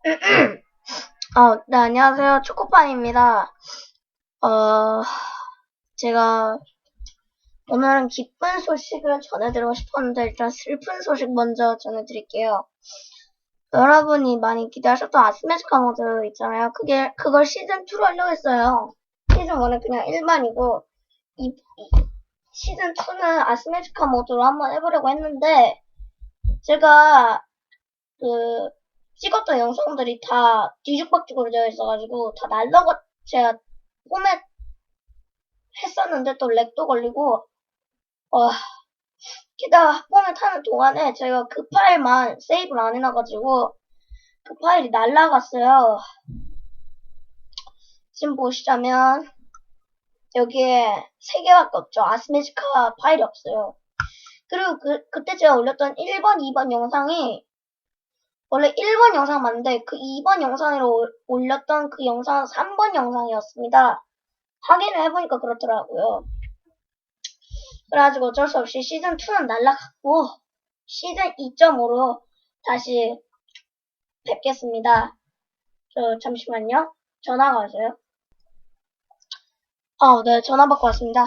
어, 네, 안녕하세요. 초코파입니다. 어, 제가 오늘은 기쁜 소식을 전해드리고 싶었는데 일단 슬픈 소식 먼저 전해드릴게요. 여러분이 많이 기대하셨던 아스메지카 모드 있잖아요. 그게, 그걸 시즌2로 하려고 했어요. 시즌1은 그냥 일반이고, 이, 이 시즌2는 아스메지카 모드로 한번 해보려고 했는데, 제가, 그, 찍었던 영상들이 다 뒤죽박죽으로 되어 있어가지고 다 날라가 제가 포맷 했었는데 또 렉도 걸리고 어 게다가 포맷 하는 동안에 제가 그 파일만 세이브를 안 해놔가지고 그 파일이 날라갔어요. 지금 보시자면 여기에 세 개밖에 없죠. 아스메지카 파일이 없어요. 그리고 그, 그때 제가 올렸던 1번, 2번 영상이 원래 1번 영상 맞는데 그 2번 영상으로 올렸던 그 영상은 3번 영상이었습니다. 확인을 해보니까 그렇더라고요. 그래가지고 어쩔 수 없이 시즌2는 날라갔고 시즌 2.5로 다시 뵙겠습니다. 저 잠시만요. 전화가 와서요. 아, 네, 전화 받고 왔습니다.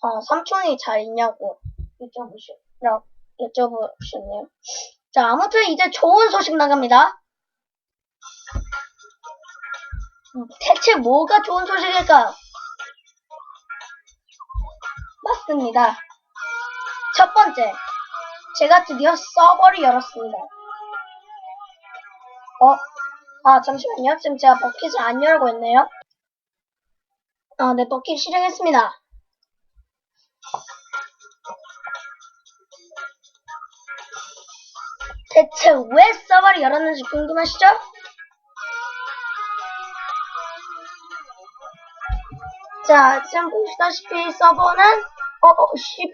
어, 삼촌이 잘 있냐고 여쭤보셨, 여쭤보셨네요. 자, 아무튼 이제 좋은 소식 나갑니다. 음, 대체 뭐가 좋은 소식일까? 맞습니다. 첫 번째, 제가 드디어 서버를 열었습니다. 어? 아, 잠시만요. 지금 제가 버킷을 안 열고 있네요. 아, 네, 버킷 실행했습니다. 대체 왜 서버를 열었는지 궁금하시죠? 자, 지금 보시다시피 서버는 어, 어, 씨.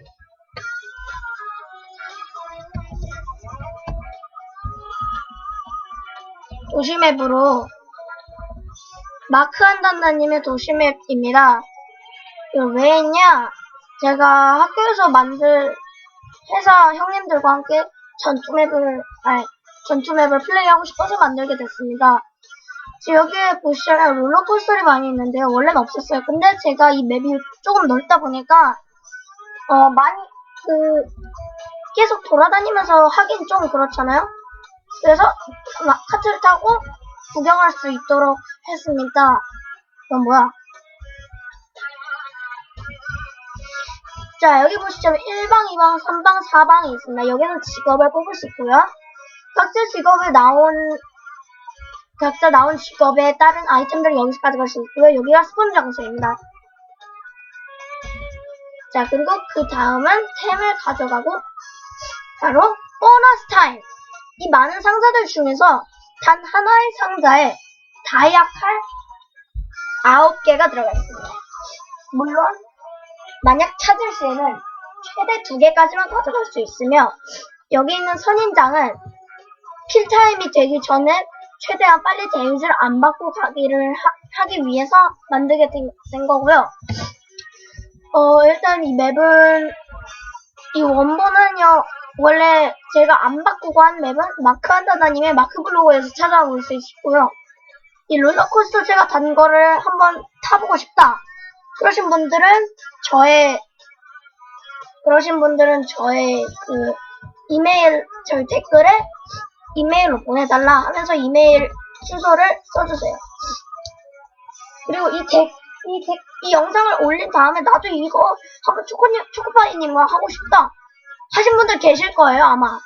도시맵으로 마크한단다님의 도시맵입니다. 이거 왜 했냐? 제가 학교에서 만들 회사 형님들과 함께 전투 맵을, 아니, 전투 맵을 플레이하고 싶어서 만들게 됐습니다. 여기에 보시면 롤러코스터리 많이 있는데요. 원래는 없었어요. 근데 제가 이 맵이 조금 넓다 보니까, 어, 많이, 그, 계속 돌아다니면서 하긴 좀 그렇잖아요? 그래서, 막 카트를 타고 구경할 수 있도록 했습니다. 이건 뭐야? 자, 여기 보시자면 1방, 2방, 3방, 4방이 있습니다. 여기는 직업을 뽑을 수 있고요. 각자 직업에 나온, 각자 나온 직업에 따른 아이템들을 여기서 가져갈 수 있고요. 여기가 스폰 장소입니다. 자, 그리고 그 다음은 템을 가져가고, 바로 보너스 타임! 이 많은 상자들 중에서 단 하나의 상자에 다이아 칼 9개가 들어가 있습니다. 물론, 만약 찾을 시에는 최대 두 개까지만 가져갈 수 있으며 여기 있는 선인장은 킬타임이 되기 전에 최대한 빨리 데미지를 안 받고 가기를 하, 기 위해서 만들게 된, 된, 거고요. 어, 일단 이 맵은 이 원본은요 원래 제가 안 바꾸고 한 맵은 마크 한다다님의 마크 블로그에서 찾아볼 수 있고요. 이 롤러코스터 제가 단 거를 한번 타보고 싶다. 그러신 분들은 저의 그러신 분들은 저의 그 이메일 저희 댓글에 이메일로 보내달라 하면서 이메일 주소를 써주세요. 그리고 이 덱, 이 덱, 이 영상을 올린 다음에 나도 이거 한번 초코님, 초코파이님과 하고 싶다 하신 분들 계실 거예요 아마.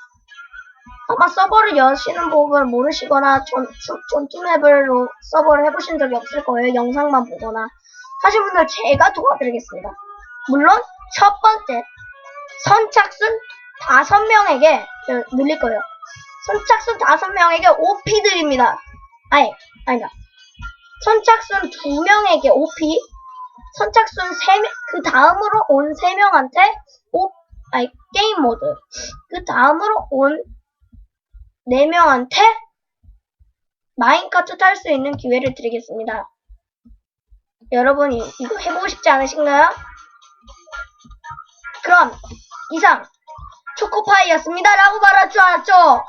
아마 서버를 여시는 법을 모르시거나 전, 전투맵으로 서버를 해보신 적이 없을 거예요. 영상만 보거나. 하신 분들 제가 도와드리겠습니다. 물론 첫 번째 선착순 다섯 명에게 늘릴 거예요. 선착순 다섯 명에게 OP 드립니다. 아니 아니다. 선착순 두 명에게 OP, 선착순 세명그 다음으로 온 세 명한테 오 아니 게임 모드, 그 다음으로 온 네 명한테 마인카트 탈 수 있는 기회를 드리겠습니다. 여러분 이 이거 해보고 싶지 않으신가요? 그럼 이상 초코파이였습니다. 라고 말할 줄 알았죠?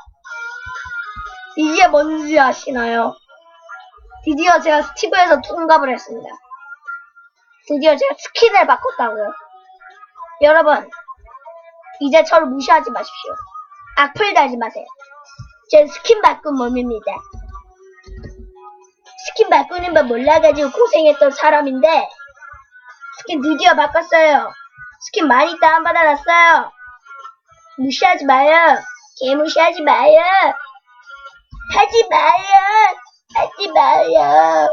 이게 뭔지 아시나요? 드디어 제가 스티브에서 통갑을 했습니다. 드디어 제가 스킨을 바꿨다고요. 여러분, 이제 저를 무시하지 마십시오. 악플 달지 마세요. 제 스킨 바꾼 몸입니다. 스킨 바꾸는 법 몰라가지고 고생했던 사람인데, 스킨 드디어 바꿨어요. 스킨 많이 다운받아놨어요. 무시하지 마요. 개무시하지 마요. 하지 마요. 하지 마요.